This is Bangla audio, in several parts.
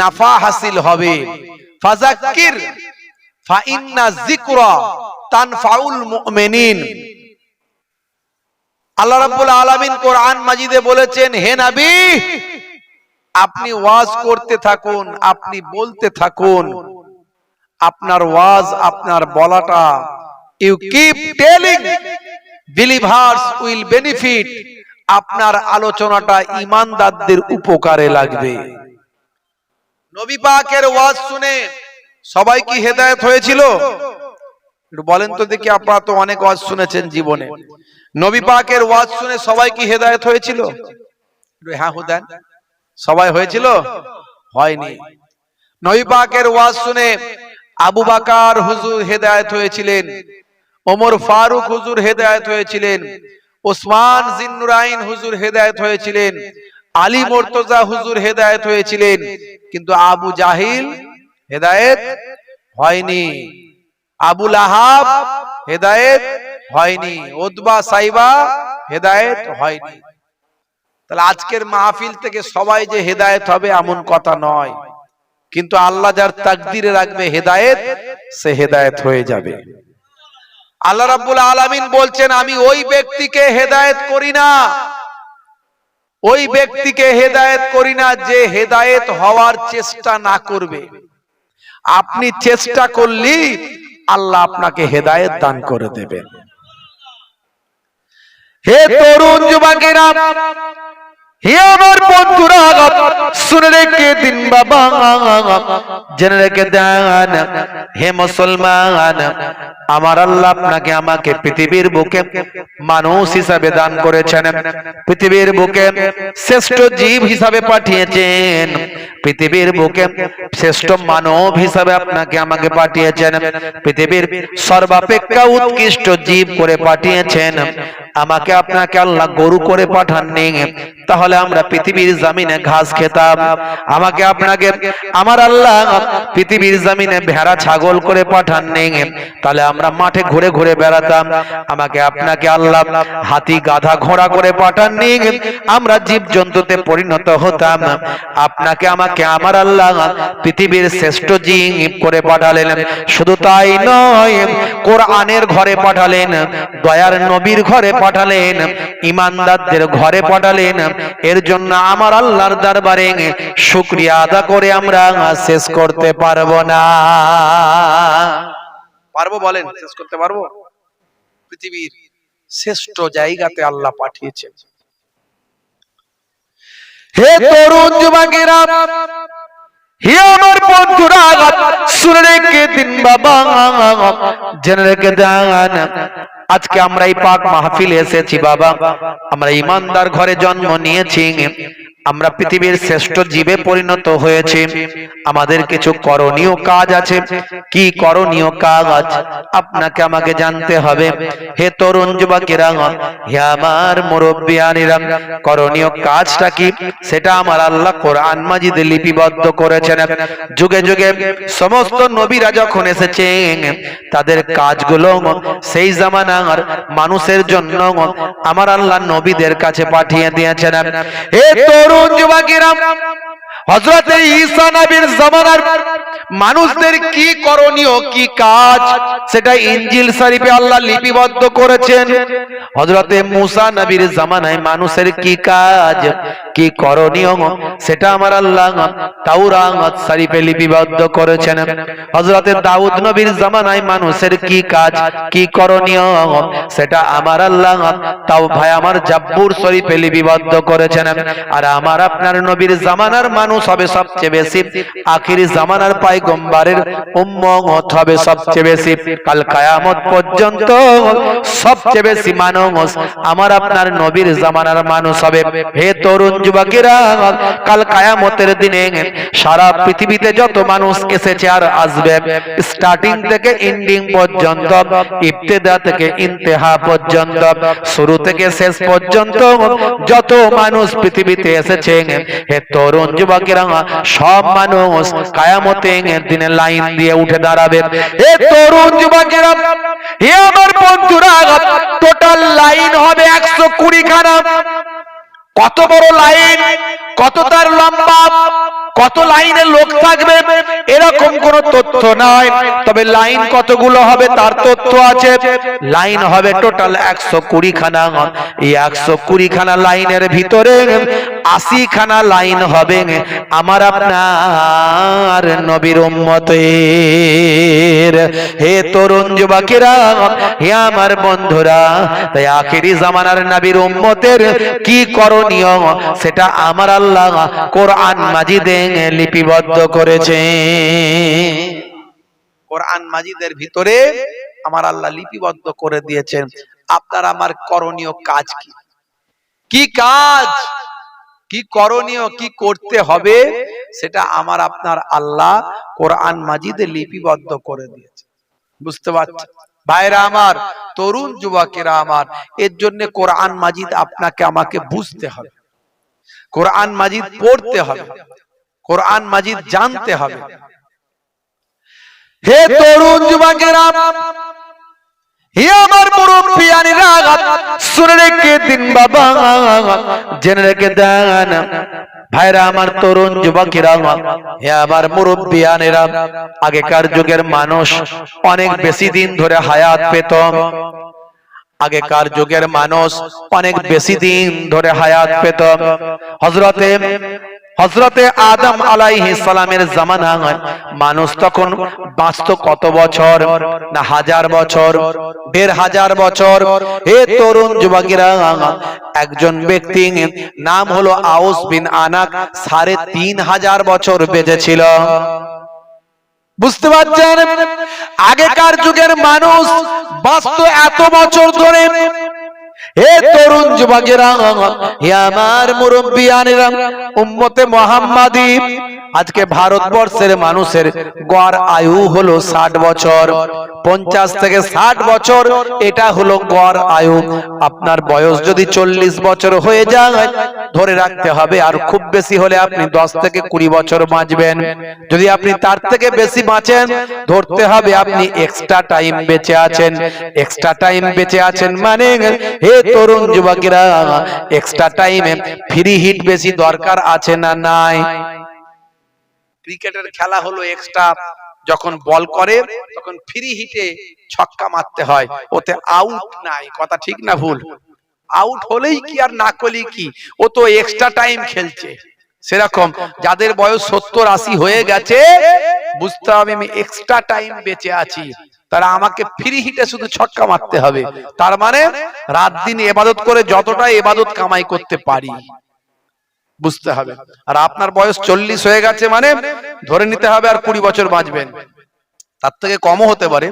নাফা হাসিল হবে। ফাজাক্কির ফাইন্না যিকরা তানফাউল মুমিনিন। আল্লাহ রাব্বুল আলামিন কোরআন মাজিদে বলেছেন, হে নবী, আপনি ওয়াজ করতে থাকুন, আপনি বলতে থাকুন। আপনার ওয়াজ, আপনার বলাটা you keep telling believers will benefit আপনার আলোচনাটা ইমানদারদের উপকারে লাগবে। নবী পাকের ওয়াজ শুনে সবাই কি হেদায়েত হয়েছিল? বলেন তো দেখি আপনারা তো অনেক ওয়াজ শুনেছেন জীবনে। নবী পাকের ওয়াজ শুনে সবাই কি হেদায়েত হয়েছিল? হ্যাঁ হুদেন সবাই হয়েছিল? হয়নি। নবী পাকের ওয়াজ শুনে আবু বাকার হুজুর হেদায়েত হয়েছিলেন, ওমর ফারুক হুজুর হেদায়েত হয়েছিলেন, ওসমান জিন্নুরাইন হুজুর হেদায়েত হয়েছিলেন, আলী মোর্তজা হুজুর হেদায়েত হয়েছিলেন কিন্তু আবু জাহিল হেদায়েত হয়নি। আবুল আহাব হেদায়েত হয়নি। ওদবা সাইবা হেদায়েত হয়নি। তাহলে আজকের মাহফিল থেকে সবাই যে হেদায়েত হবে এমন কথা নয়। কিন্তু আল্লাহ যার তাকদিরে রাখবে হেদায়েত, সে হেদায়েত হয়ে যাবে। আল্লাহ রাব্বুল আলামিন বলছেন, আমি ওই ব্যক্তিকে হেদায়েত করি না। ওই ব্যক্তিকে হেদায়েত করি না যে হেদায়েত হওয়ার চেষ্টা না করবে। আপনি চেষ্টা করলি আল্লাহ আপনাকে হেদায়েত দান করে দেবেন। হে তরুণ যুবকেরা হে আমার হে মুসলমান, আমার আপনাকে আমাকে পৃথিবীর বুকে মানুষ হিসাবে দান করেছেন। পৃথিবীর বুকে শ্রেষ্ঠ জীব হিসাবে পাঠিয়েছেন। পৃথিবীর বুকে শ্রেষ্ঠ মানব হিসাবে আপনাকে আমাকে পাঠিয়েছেন। পৃথিবীর সর্বাপেক্ষা উৎকৃষ্ট জীব করে পাঠিয়েছেন। আমাকে আপনাকে আল্লাহ গরু করে পাঠাননি। তাহলে আমরা পৃথিবীর জামিনে ঘাস খেতাম। আমাকে আপনাকে, আমার আল্লাহ পৃথিবীর জামিনে ভেড়া, ছাগল করে পাঠাননি। তাহলে আমরা মাঠে ঘুরে ঘুরে বেড়াতাম। আমাকে আপনাকে আল্লাহ হাতি, গাধা, ঘোড়া করে পাঠাননি। আমরা জীব জন্তুতে পরিণত হতাম। আপনাকে, আমাকে, আমার আল্লাহ পৃথিবীর শ্রেষ্ঠ জীব করে পাঠালেন। শুধু তাই নয়, কোরআনের ঘরে পাঠালেন, দয়ার নবীর ঘরে পাঠালেন ইমানদারদের ঘরে পাঠালেন। এর জন্য আমার আল্লাহর দরবারে শুক্রিয়া আদা করে আমরা শেষ করতে পারব না। পারব বলেন? শেষ করতে পারব? পৃথিবীর শ্রেষ্ঠ জায়গাতে আল্লাহ পাঠিয়েছেন। হে তরুণ যুবকেরা হে আমার বন্ধুরা শুনে রেখে দিন বাবা। জেনে রেখে দেন আজকে আমরা এই পাক মাহফিলে এসেছি বাবা। আমরা ইমানদার ঘরে জন্ম নিয়েছি। আমরা পৃথিবীর শ্রেষ্ঠ জীবে পরিণত হয়েছে। আমাদের কিছু করণীয় কাজ আছে। কি করণীয় কাজ? আপনাকে আমাকে জানতে হবে। হে তরুণ যুবকেরা হে আমার মুরব্বিয়ানিরা করণীয় কাজটা কি? সেটা আমার আল্লাহ কোরআন মাজিদে লিপিবদ্ধ করেছেন। যুগে যুগে সমস্ত নবীরা যখন এসেছেন তাদের কাজগুলো সেই জামানার মানুষের জন্য আমার আল্লাহ নবীদের কাছে পাঠিয়ে দিয়েছেন। হে তরুণ যুবকেরা হজরত ঈসা নবীর জামানার মানুষদের কি করণীয় কি কাজ সেটা ইনজিল শরীফে আল্লাহ লিপিবদ্ধ করেছেন। হজরতে মুসা নবীর জামানায় মানুষের কি কাজ কি করণীয়? সেটা আমার আল্লাহ তাওরাত শরীফে লিপিবদ্ধ করেছেন। হজরতে দাউদ নবীর জামানায় মানুষের কি কাজ কি করণীয়? সেটা আমার আল্লাহ তাও ভাই আমার জাব্বুর শরীফে লিপিবদ্ধ করেছেন। আর আমার আপনার নবীর জামানার মানুষ হবে সবচেয়ে বেশি আখিরি জামানার পাইগম্বারের উম্মত হবে সবচেয়ে বেশি। কাল কায়ামত পর্যন্ত সবচেয়ে বেশি মানুষ আমার আপনার নবীর জামানার মানুষ হবে। হে তরুণ যুবকেরা, কাল কায়ামতের দিনে সারা পৃথিবীতে যত মানুষ এসেছে আর আসবে স্টার্টিং থেকে এন্ডিং পর্যন্ত, ইবতেদা থেকে ইন্তেহা পর্যন্ত, শুরু থেকে শেষ পর্যন্ত যত মানুষ পৃথিবীতে এসেছে, হে তরুণ যুবকেরা, সব মানুষ কায়ামতের দিনে লাইন দিয়ে উঠে দাঁড়াবেন এ তরুণ যুবকেরা, হে আমার বন্ধুরা, টোটাল লাইন হবে একশো কুড়ি খানা। কত বড় লাইন, কত তার লম্বা, কত লাইনে লোক থাকবে কোন তথ্য নাই, তবে লাইন কতগুলো হবে তার তথ্য আছে। লাইন হবে টোটাল একশো কুড়ি খানা এই একশো কুড়ি খানা লাইনের ভিতরে আশি খানা লাইন হবে আমার আপনার নবীর উম্মতের। হে তরুণ যুবকেরা, হে আমার বন্ধুরা, তাই আখেরি জামানার নবীর উম্মতের কি করণীয় সেটা আমার আল্লাহ কোরআন মাজিদে লিপিবদ্ধ করেছে কোরআন মাজিদের ভিতরে আমার আল্লাহ লিপিবদ্ধ করে দিয়েছেন। আপনার আমার করণীয় কাজ কি? কি কাজ? কি করণীয়? কি করতে হবে? সেটা আমার আপনার আল্লাহ কোরআন মাজিদে লিপিবদ্ধ করে দিয়েছে বুঝতে পারছেন? ভাইরা আমার, তরুণ যুবকেরা আমার, এর জন্য কোরআন মাজিদ আপনাকে আমাকে বুঝতে হবে। কোরআন মাজিদ পড়তে হবে। কোরআন মাজিদ জানতে হবে। হে তরুণ যুবকেরা, হে আমার মুরব্বিয়ানিরা শুনে রেখে দিন বাবা, জেনে রেখে দেন। ভাইরা আমার তরুণ যুবকেরা, হে আমার মুরব্বিয়ানেরা আগেকার যুগের মানুষ অনেক বেশি দিন ধরে হায়াত পেত। আগেকার যুগের মানুষ অনেক বেশি দিন ধরে হায়াত পেত। হজরতে হজরতে আদম আলাইহি সালামের জামানা মানুষ তখন বাঁচত কত বছর? না, হাজার বছর, দেড় হাজার বছর। হে তরুণ যুবকেরা, একজন ব্যক্তি নাম হলো আউস বিন আনাক, সাড়ে তিন হাজার বছর বেঁচেছিল। বুঝতে পারছেন? আগেকার যুগের মানুষ বাঁচত এত বছর ধরে। হে তরুণ যুবকেরা, হে আমার মুরব্বিয়ানেরা, উম্মতে মোহাম্মদী, আজকে ভারতবর্ষের মানুষের গড় আয়ু হলো ষাট বছর। পঞ্চাশ থেকে ষাট বছর, এটা হলো গড় আয়ু। আপনার বয়স যদি চল্লিশ বছর হয়ে যায়, ধরে রাখতে হবে, আর খুব বেশি হলে আপনি দশ থেকে কুড়ি বছর বাঁচবেন। যদি আপনি তার থেকে বেশি বাঁচেন, ধরতে হবে আপনি এক্সট্রা টাইম বেঁচে আছেন। এক্সট্রা টাইম বেঁচে আছেন মানে হে তরুণ যুবকেরা এক্সট্রা টাইমে ফ্রি হিট বেশি দরকার আছে না নাই? ক্রিকেটের খেলা হলো এক্সট্রা যখন বল করে, তখন ফ্রি হিটে ছক্কা মারতে হয়। ওতে আউট নাই, কথা ঠিক না ভুল? আউট হলেই কি আর না করলেই কি? ও তো এক্সট্রা টাইম খেলছে। সেরকম, যাদের বয়স সত্তর আশি হয়ে গেছে, বুঝতে হবে আমি এক্সট্রা টাইম বেঁচে আছি। তারা আমাকে ফ্রি হিটে শুধু ছক্কা মারতে হবে। তার মানে রাত দিন এবাদত করে যতটা এবাদত কামাই করতে পারি। বুঝতে হবে। আর আপনার বয়স চল্লিশ হয়ে গেছে মানে ধরে নিতে হবে আর কুড়ি বছর বাঁচবেন। তার থেকে কমও হতে পারে।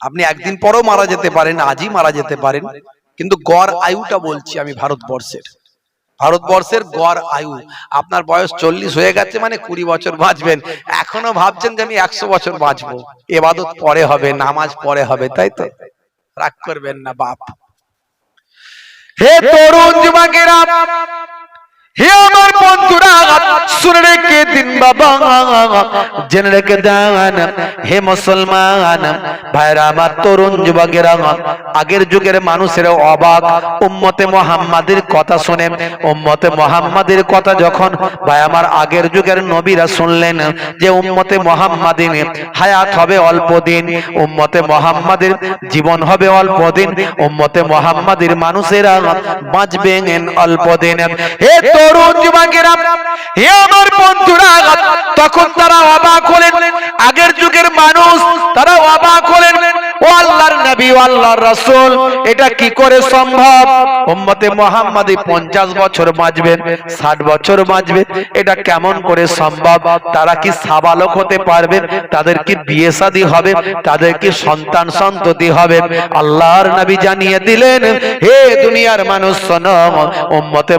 আপনি একদিন পরও মারা যেতে পারেন, আজই মারা যেতে পারেন। কিন্তু গড় আয়ুটা বলছি আমি ভারতবর্ষের। ভারতবর্ষের গড় আয়ু। আপনার বয়স চল্লিশ হয়ে গেছে মানে কুড়ি বছর বাঁচবেন। এখনও ভাবছেন যে আমি একশো বছর বাঁচবো। এবাদত পরে হবে, নামাজ পরে হবে, তাই তো? রাগ করবেন না, বাপ। হে তরুণ যুবকেরা, হে আমার বন্ধুরা শুনে রেখে দিন বাবা জেনে রেখে দেন হে মুসলমান ভাইরা আমার তরুণ যুবকেরা আগের যুগের মানুষের অবাক উম্মতে মোহাম্মদের কথা শুনে উম্মতে মোহাম্মদের কথা যখন ভাই আমার আগের যুগের নবীরা শুনলেন যে উম্মতে মোহাম্মদিন হায়াত হবে অল্প দিন, উম্মতে মোহাম্মদের জীবন হবে অল্প দিন, উম্মতে মোহাম্মদের মানুষেরা বাঁচবেন অল্প দিন। হে তরুণ যুবকেরা হে আমার বন্ধুরা তখন তারা অবাক হলেন। আগের যুগের মানুষ তারা অবাক হলেন। ও আল্লাহর রাসূল, এটা কি করে সম্ভব? 50 বছর বাঁচবেন 60 বছর বাঁচবে এটা কেমন করে সম্ভব? তারা কি সাবালক হতে তাদের কি বিয়ে হবে? তাদের কি সন্তান সন্ততি হবে? আল্লাহর জানিয়ে দিলেন, হে দুনিয়ার মানুষ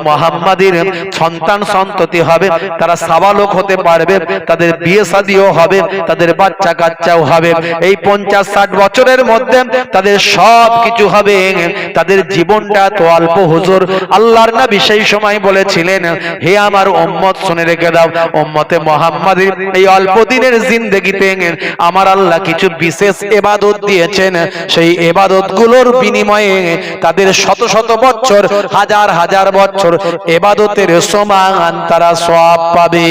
মুহাম্মাদির সন্তান সন্ততি হবে, তারা সাবালক হতে পারবে, তাদের বিয়ে শাদীও হবে, তাদের বাচ্চা কাচ্চাও হবে। এই পঞ্চাশ, ষাট বছরের মধ্যে তাদের সব কিছু হবে। তাদের জীবনটা তো অল্প, হুজুর। আল্লাহর নবী সেই সময় বলেছিলেন, হে আমার উম্মত, শুনে রেখে দাও, উম্মতে মুহাম্মাদের এই অল্প দিনের জিন্দেগিতে আমার আল্লাহ কিছু বিশেষ এবাদত দিয়েছেন। সেই এবাদতগুলোর বিনিময়ে তাদের শত শত বছর, হাজার হাজার বছর এবাদতের সমান তারা সব পাবে।